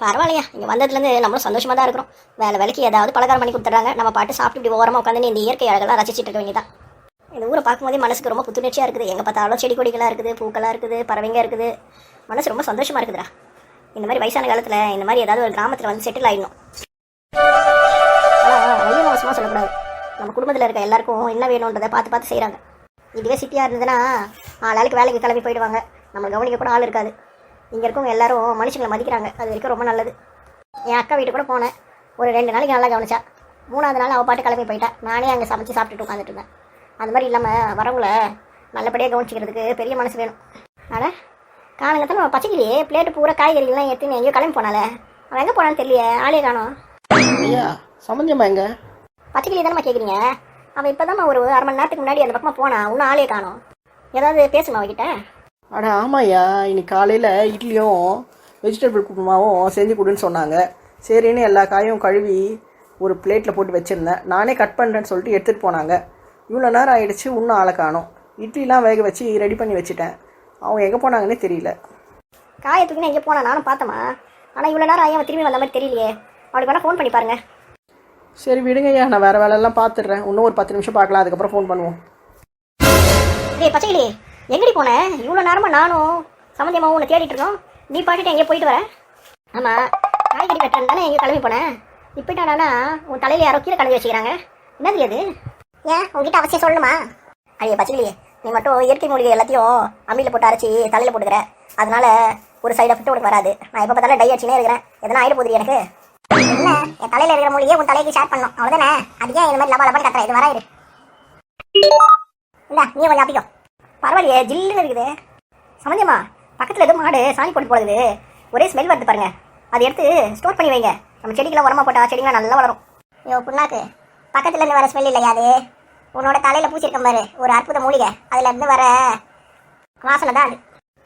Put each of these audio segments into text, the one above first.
பரவாயில்லையா. இங்கே வந்ததுலேருந்து நம்மளும் சந்தோஷமாக தான் இருக்கிறோம். வேலை வேலைக்கு ஏதாவது பலகாரம் பண்ணி கொடுத்துட்றாங்க. நம்ம பாட்டு சாப்பிட்டு இப்படி ஓரமாக உட்காந்து இந்த இயற்கை அழகெல்லாம் ரசிச்சுட்டு இருக்க வேண்டியதான் இந்த ஊரை பார்க்கும்போதே மனசுக்கு ரொம்ப புத்துணர்ச்சியாக இருக்குது. எங்கே பார்த்தாலும் செடி கொடிகளாக இருக்குது பூக்களாக இருக்குது பறவைங்க இருக்குது. மனசு ரொம்ப சந்தோஷமாக இருக்குதுடா. இந்த மாதிரி வயசான காலத்தில் இந்த மாதிரி ஏதாவது ஒரு கிராமத்தில் வந்து செட்டில் ஆயிடணும். ஆனால் மோசமாக சொல்லக்கூடாது. நம்ம குடும்பத்தில் இருக்க எல்லாருக்கும் என்ன வேணுன்றதை பார்த்து பார்த்து செய்கிறாங்க இதுவே சிட்டியாக இருந்ததுன்னா ஆளாளுக்கு வேலைக்கு கிளம்பி போயிடுவாங்க. நம்ம கவனிக்க கூட ஆள் இருக்காது. இங்கே இருக்கவங்க எல்லாரும் மனுஷங்களை மதிக்கிறாங்க. அது வரைக்கும் ரொம்ப நல்லது. என் அக்கா வீட்டு கூட போனேன். ஒரு ரெண்டு நாளைக்கு நல்லா கவனிச்சா. மூணாவது நாள் அவள் பாட்டு கிளம்பி போயிட்டா. நானே அங்கே சமைச்சு சாப்பிட்டுட்டு உட்காந்துட்டு இருந்தேன். அந்த மாதிரி இல்லாமல் வரவங்கள நல்லபடியாக கவனிச்சிக்கிறதுக்கு பெரிய மனசு வேணும். அட காணுங்க தான் பச்சைக்கிளி பிளேட்டு பூரா காய்கறிகள்லாம் எடுத்துன்னு எங்கேயோ கிளம்பி போனாலே அவன் எங்கே போனான்னு தெரியலையே. ஆளே காணோம். ஐயா சம்மந்தமா எங்க? பச்சைக்கிளி தானம்மா கேட்குறீங்க அவன் இப்போ ஒரு அரை மணி நேரத்துக்கு முன்னாடி அந்த பக்கமாக போனான் இன்னும் ஆளே காணோம். ஏதாவது பேசுமா அவகிட்ட? அட ஆமாய்யா. இன்னைக்கு காலையில் இட்லியும் வெஜிடபிள் குருமாவும் செஞ்சு கொடுன்னு சொன்னாங்க. சரின்னு எல்லா காயும் கழுவி ஒரு பிளேட்டில் போட்டு வச்சுருந்தேன். நானே கட் பண்ணுறேன்னு சொல்லிட்டு எடுத்துகிட்டு போனாங்க. இவ்வளோ நேரம் ஆயிடுச்சு இன்னும் ஆளை காணோம். இட்லிலாம் வேக வச்சு ரெடி பண்ணி வச்சுட்டேன். அவங்க எங்கே போனாங்கன்னே தெரியல. காயை தூக்கினா எங்கே போனா நானும் பார்த்தம்மா. ஆனால் இவ்வளோ நேரம் ஆகி அவன் திரும்பி வந்த மாதிரி தெரியலையே. அவளுக்கு வேணால் ஃபோன் பண்ணி பாருங்க. சரி விடுங்கய்யா. நான் வேறு வேலையெல்லாம் பார்த்துடுறேன். இன்னும் ஒரு பத்து நிமிஷம் பார்க்கலாம். அதுக்கப்புறம் ஃபோன் பண்ணுவோம். டேய் பச்சைக்கிளி. எங்கடி போனேன் இவ்வளோ நேரமா நானும் சம்மந்தியமாவும் உன்னை தேடிட்டு இருக்கோம். நீ பாட்டுட்டு எங்கேயோ போயிட்டு வர. ஆமாம் காய்கறி வெட்டுறது தானே எங்கேயோ கிளம்பி போனேன் இப்போ என்னடானா உன் தலையில் யாரோ கீழே கலந்து வச்சுக்கிறாங்க. என்னது அது ஏன்? உங்ககிட்ட அவசியம் சொல்லணுமா? ஐயா பச்சைக்கிளி நீ மட்டும் இயற்கை மூலிகை எல்லாத்தையும் அம்மியில் போட்டு அரைச்சி தலையில் போட்டுக்கிற. அதனால ஒரு சைடு எஃபெக்ட் உனக்கு வராது. நான் எப்போ பார்த்தாலும் டை அடிச்சுனே இருக்கிறேன். எதனா ஆயிட போகுது எனக்கு? இல்லை என் தலையில் இருக்கிற மூலிகையை உன் தலைக்கு ஷேர் பண்ணணும். அவ்வளோதானே அது ஏன் இந்த மாதிரி லபா லபான்னு கத்துறேன். இது வராயிரு. இல்ல நீ கொஞ்சம் ஆப்பிக்கோ பரவாயில்லையே ஜில்லுன்னு இருக்குது. சமந்தியம்மா பக்கத்தில் எதுவும் மாடு சாணி போட்டு போடுது ஒரே ஸ்மெல் வருது பாருங்க. அதை எடுத்து ஸ்டோர் பண்ணி வைங்க. நம்ம செடிக்கெல்லாம் உரமா போட்டா செடிங்களாம் நல்லா வளரும். ஐயோ புண்ணாக்கு. பக்கத்துல இருந்து வர ஸ்மெல் இல்லையா அது? உன்னோட தலையில பூச்சிருக்க பாரு. ஒரு அற்புத மூலிகை. அதுல இருந்து வர வாசனை தான் அது.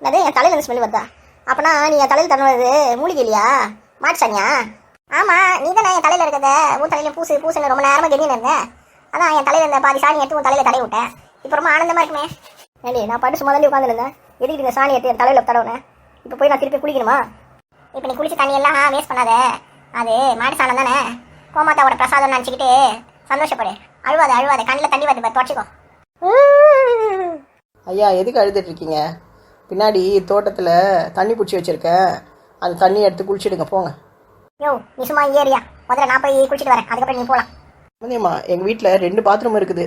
அது என் தலையில இருந்து ஸ்மெல் வருதா? அப்பனா நீ என் தலையில் தருவது மூலிகை இல்லையா? மாட்டு ஆமாம் ஆமா நீ தானே என் தலையில இருக்கிறத உன் தலையில பூசு பூசுன்னு ரொம்ப நேரமா கெஞ்சின்னு இருந்தேன் அதான் என் தலையில இருந்த பாதி சாணி எடுத்து உன் தலையில தடவி விட்டேன். இப்போ ரொம்ப ஆனந்தமா இருக்குமே. ஏண்டி நான் பாட்டு சும்மா தான் உட்காந்துருந்தேன் எதுக்கு இந்த சாணி எடுத்து என் தலையில தடவுனேன். இப்போ போய் நான் திருப்பி குளிக்கணுமா? இப்போ நீ குளிச்ச தண்ணி எல்லாம் வேஸ்ட் பண்ணாத. அது மாடு சாணம் தானே? கோமாத்தாவோட பிரசாதம் நினச்சிக்கிட்டு சந்தோஷப்படு. அழுவாத அழுவாத. கண்ணில் தண்ணி பாரு, தொடச்சிக்கோ. ஐயா எதுக்கு அழுதுட்டு இருக்கீங்க? பின்னாடி தோட்டத்தில் தண்ணி பிடிச்சி வச்சுருக்கேன் அந்த தண்ணி எடுத்து குளிச்சிடுங்க போங்க. யோ நீ சும்மா ஏரியா முதல்ல நான் போய் குளிச்சிட்டு வரேன். அதுக்கப்புறம் நீ போகலாம் சம்மந்தியம்மா எங்கள் வீட்டில் ரெண்டு பாத்ரூம் இருக்குது.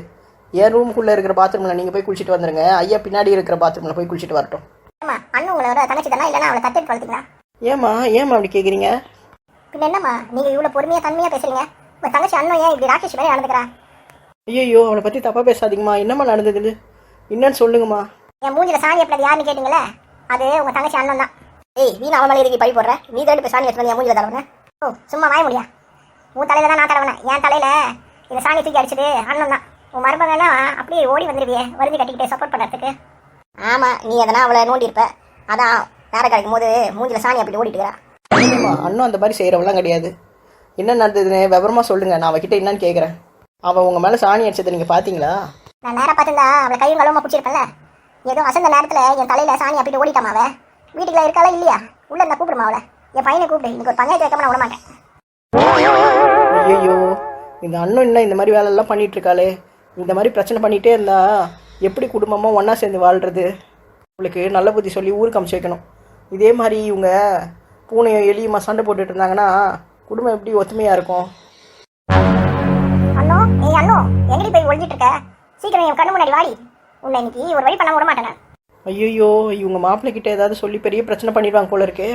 என் ரூமுக்குள்ளே இருக்கிற பாத்ரூமில் நீங்கள் போய் குளிச்சிட்டு வந்துருங்க. ஐயா பின்னாடி இருக்கிற பாத்ரூமில் போய் குளிச்சிட்டு வரட்டும். அம்மா அண்ணன் உங்களோட தங்கச்சி தானே இல்லைன்னா அவளை தத்தெடுத்து வளர்த்தீங்களா ஏம்மா ஏம்மா அப்படி கேட்குறீங்க பின்ன என்னம்மா நீங்கள் இவ்வளோ பொறுமையாக தன்மையாக பேசுறீங்க? உங்கள் தங்கச்சி அண்ணன் ஏன் இப்படி ராகேஷ் மாதிரி நடந்துக்கிறா? ஐயோ அவளை பற்றி தப்பாக பேசாதீங்கம்மா. என்னம்மா நடந்தது? என்னன்னு சொல்லுங்கம்மா. என் மூஞ்சில சாணி எப்படி யாருன்னு கேட்டீங்களே அது உங்க தங்கச்சி அண்ணன் தான். ஏய் நீ அவன் மேலே எதுக்கு பழி போடுற? நீ தான் சாணி எடுத்து வந்து என் மூஞ்சில தடவுன? ஓ சும்மா வாய முடியா? உன் தலையில தான் நான் தடவுனேன். என் தலையில இந்த சாணி தூக்கி அடிச்சது அண்ணன் தான். உன் மருமகனா அப்படியே ஓடி வந்துருவியே. வருதி கட்டிக்கிட்டு சப்போர்ட் பண்ணுறதுக்கு ஆமா நீ எதனா அவளை நோண்டி இருப்ப அதான் நேரம் கிடைக்கும் போது மூஞ்சில சாணி அப்படி ஓடிட்டு இருக்கிறா. இல்லைம்மா அண்ணன் அந்த மாதிரி செய்கிறவெல்லாம் கிடையாது. என்ன நடந்ததுன்னு விவரமா சொல்லுங்கள் நான் அவகிட்ட என்னன்னு கேட்குறேன் அவள் உங்கள் மேலே சாணி அடிச்சதை நீங்கள் பார்த்தீங்களா நான் நேரம் பார்த்துருந்தா அவளை கையும் கழுவமா பிடிச்சிருப்பேன்ல ஏதோ அசந்த நேரத்தில் என் தலையில சாணி அப்படி ஓடிட்டாமா அவ. வீட்டுக்குள்ள இருக்காளா இல்லையா? உள்ள இருந்தா கூப்பிடுமா அவளை. என் பையனை கூப்பிடு இன்னைக்கு ஒரு பஞ்சாயத்து வைக்காம நான் விட மாட்டேன். ஐயோ இந்த அண்ணன் என்ன இந்த மாதிரி வேலையெல்லாம் பண்ணிட்டு இருக்காளே? இந்த மாதிரி பிரச்சனை பண்ணிகிட்டே இருந்தா எப்படி குடும்பமாக ஒன்றா சேர்ந்து வாழ்கிறது உங்களுக்கு நல்ல புத்தி சொல்லி ஊருக்கு அமுச்சு வைக்கணும். இதே மாதிரி இவங்க பூனையும் எலியுமா சண்டை போட்டுட்டு இருந்தாங்கன்னா குடும்பம் எப்படி ஒத்துமையாக இருக்கும்? அண்ணோ ஏய் அண்ணோ எங்கடி போய் ஒளிஞ்சிட்டு இருக்க? சீக்கிரம் என் கண்ணு முன்னாடி வாடி. உன்னை இன்னைக்கு ஒரு வழி பண்ண விட மாட்டேன். ஐயோ இவங்க மாப்பிள்ளை கிட்ட ஏதாவது சொல்லி பெரிய பிரச்சனை பண்ணிடுவாங்க போல இருக்கே.